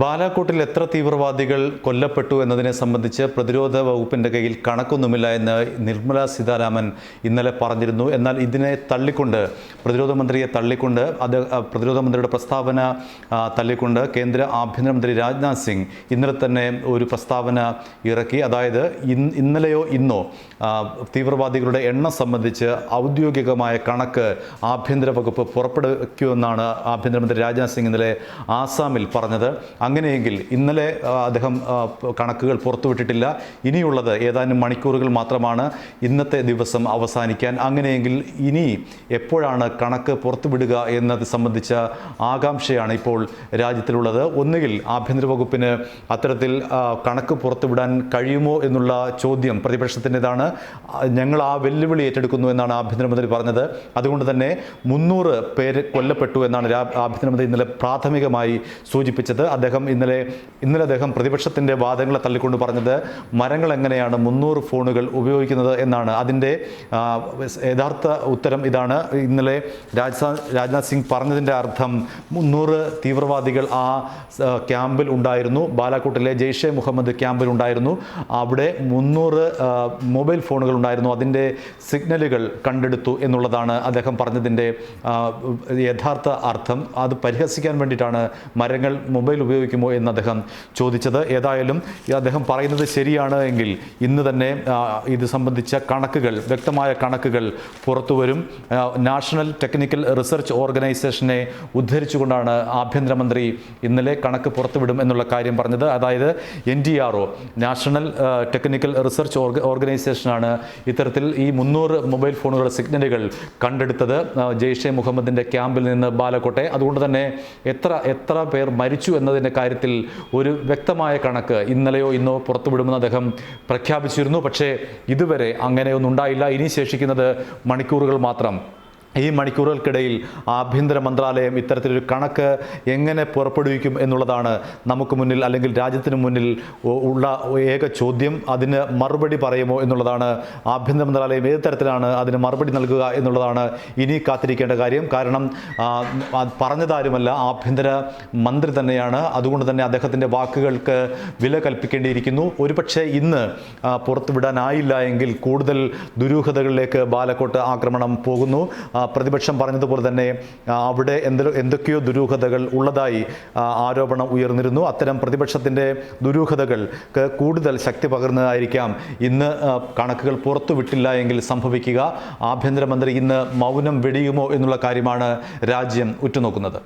ബാലാക്കോട്ടിൽ എത്ര തീവ്രവാദികൾ കൊല്ലപ്പെട്ടു എന്നതിനെ സംബന്ധിച്ച് പ്രതിരോധ വകുപ്പിന്റെ കയ്യിൽ കണക്കൊന്നുമില്ല എന്ന് നിർമ്മല സീതാരാമൻ ഇന്നലെ പറഞ്ഞിരുന്നു. എന്നാൽ ഇതിനെ തള്ളിക്കൊണ്ട് പ്രതിരോധ മന്ത്രിയെ തള്ളിക്കൊണ്ട് അത് പ്രതിരോധ മന്ത്രിയുടെ പ്രസ്താവന തള്ളിക്കൊണ്ട് കേന്ദ്ര ആഭ്യന്തരമന്ത്രി രാജ്നാഥ് സിംഗ് ഇന്നലെ തന്നെ ഒരു പ്രസ്താവന ഇറക്കി. അതായത് ഇന്നലെയോ ഇന്നോ തീവ്രവാദികളുടെ എണ്ണം സംബന്ധിച്ച് ഔദ്യോഗികമായ കണക്ക് ആഭ്യന്തര വകുപ്പ് പുറപ്പെടുവിക്കുമെന്നാണ് ആഭ്യന്തരമന്ത്രി രാജ്നാഥ് സിംഗ് ഇന്നലെ ആസാമിൽ പറഞ്ഞത്. അങ്ങനെയെങ്കിൽ ഇന്നലെ അദ്ദേഹം കണക്കുകൾ പുറത്തുവിട്ടിട്ടില്ല. ഇനിയുള്ളത് ഏതാനും മണിക്കൂറുകൾ മാത്രമാണ് ഇന്നത്തെ ദിവസം അവസാനിക്കാൻ. അങ്ങനെയെങ്കിൽ ഇനി എപ്പോഴാണ് കണക്ക് പുറത്തുവിടുക എന്നത് സംബന്ധിച്ച ആകാംക്ഷയാണ് ഇപ്പോൾ രാജ്യത്തിലുള്ളത്. ഒന്നുകിൽ ആഭ്യന്തര വകുപ്പിന് അത്തരത്തിൽ കണക്ക് പുറത്തുവിടാൻ കഴിയുമോ എന്നുള്ള ചോദ്യം പ്രതിപക്ഷത്തിന്റെതാണ്. ഞങ്ങൾ ആ വെല്ലുവിളി ഏറ്റെടുക്കുന്നു എന്നാണ് ആഭ്യന്തരമന്ത്രി പറഞ്ഞത്. അതുകൊണ്ട് തന്നെ മുന്നൂറ് പേര് കൊല്ലപ്പെട്ടു എന്നാണ് ആഭ്യന്തരമന്ത്രി ഇന്നലെ പ്രാഥമികമായി സൂചിപ്പിച്ചത്. അദ്ദേഹം ഇന്നലെ ഇന്നലെ അദ്ദേഹം പ്രതിപക്ഷത്തിന്റെ വാദങ്ങളെ തള്ളിക്കൊണ്ട് പറഞ്ഞത് മരങ്ങൾ എങ്ങനെയാണ് മുന്നൂറ് ഫോണുകൾ ഉപയോഗിക്കുന്നത് എന്നാണ്. അതിന്റെ യഥാർത്ഥ ഉത്തരം ഇതാണ്. ഇന്നലെ രാജ്നാഥ് സിംഗ് പറഞ്ഞതിന്റെ അർത്ഥം മുന്നൂറ് തീവ്രവാദികൾ ആ ക്യാമ്പിൽ ഉണ്ടായിരുന്നു. ബാലാക്കോട്ടിലെ ജെയ്ഷെ മുഹമ്മദ് ക്യാമ്പിൽ ഉണ്ടായിരുന്നു. അവിടെ മുന്നൂറ് മൊബൈൽ ഫോണുകൾ ഉണ്ടായിരുന്നു. അതിന്റെ സിഗ്നലുകൾ കണ്ടെടുത്തു എന്നുള്ളതാണ് അദ്ദേഹം പറഞ്ഞതിന്റെ യഥാർത്ഥ അർത്ഥം. അത് പരിഹസിക്കാൻ വേണ്ടിയിട്ടാണ് മരങ്ങൾ മൊബൈൽ ഉപയോഗിക്കുമോ എന്ന് അദ്ദേഹം ചോദിച്ചത്. ഏതായാലും അദ്ദേഹം പറയുന്നത് ശരിയാണ് എങ്കിൽ ഇന്ന് തന്നെ ഇത് സംബന്ധിച്ച കണക്കുകൾ വ്യക്തമായ കണക്കുകൾ പുറത്തുവരും നാഷണൽ ടെക്നിക്കൽ റിസർച്ച് ഓർഗനൈസേഷനെ ഉദ്ധരിച്ചുകൊണ്ടാണ് ആഭ്യന്തരമന്ത്രി ഇന്നലെ കണക്ക് പുറത്തുവിടും എന്നുള്ള കാര്യം പറഞ്ഞത്. അതായത് N D R O national technical research ഓർഗ ഓർഗനൈസേഷനാണ് ഇത്തരത്തിൽ ഈ മുന്നൂറ് മൊബൈൽ ഫോണുകളുടെ സിഗ്നലുകൾ കണ്ടെടുത്തത്. ജെയ്ഷെ മുഹമ്മദിന്റെ ക്യാമ്പിൽ നിന്ന് ബാലക്കോട്ടെ. അതുകൊണ്ട് തന്നെ എത്ര എത്ര പേർ മരിച്ചു എന്നതിന്റെ കാര്യത്തിൽ ഒരു വ്യക്തമായ കണക്ക് ഇന്നലെയോ ഇന്നോ പുറത്തുവിടുമെന്ന് അദ്ദേഹം പ്രഖ്യാപിച്ചിരുന്നു. പക്ഷേ ഇതുവരെ അങ്ങനെയൊന്നും ഉണ്ടായില്ല ഇനി ശേഷിക്കുന്നത് മണിക്കൂറുകൾ മാത്രം. ഈ മണിക്കൂറുകൾക്കിടയിൽ ആഭ്യന്തര മന്ത്രാലയം ഇത്തരത്തിലൊരു കണക്ക് എങ്ങനെ പുറപ്പെടുവിക്കും എന്നുള്ളതാണ് നമുക്ക് മുന്നിൽ അല്ലെങ്കിൽ രാജ്യത്തിന് മുന്നിൽ ഉള്ള ഏക ചോദ്യം. അതിന് മറുപടി പറയുമോ എന്നുള്ളതാണ് ആഭ്യന്തര മന്ത്രാലയം ഏത് തരത്തിലാണ് അതിന് മറുപടി നൽകുക എന്നുള്ളതാണ് ഇനി കാത്തിരിക്കേണ്ട കാര്യം. കാരണം പറഞ്ഞതാരുമല്ല ആഭ്യന്തര മന്ത്രി തന്നെയാണ്. അതുകൊണ്ട് തന്നെ അദ്ദേഹത്തിന്റെ വാക്കുകൾക്ക് വില കൽപ്പിക്കേണ്ടിയിരിക്കുന്നു. ഒരുപക്ഷെ ഇന്ന് പുറത്തുവിടാനായില്ല എങ്കിൽ കൂടുതൽ ദുരൂഹതകളിലേക്ക് ബാലക്കോട്ട് ആക്രമണം പോകുന്നു. പ്രതിപക്ഷം പറഞ്ഞതുപോലെ തന്നെ അവിടെ എന്തൊ എന്തൊക്കെയോ ദുരൂഹതകൾ ഉള്ളതായി ആരോപണം ഉയർന്നിരുന്നു. അത്തരം പ്രതിപക്ഷത്തിന്റെ ദുരൂഹതകൾ കൂടുതൽ ശക്തി പകർന്നതായിരിക്കാം. ഇന്ന് കണക്കുകൾ പുറത്തുവിട്ടില്ല എങ്കിൽ സംഭവിക്കുക. ആഭ്യന്തരമന്ത്രി ഇന്ന് മൗനം വെടിയുമോ എന്നുള്ള കാര്യമാണ് രാജ്യം ഉറ്റുനോക്കുന്നത്.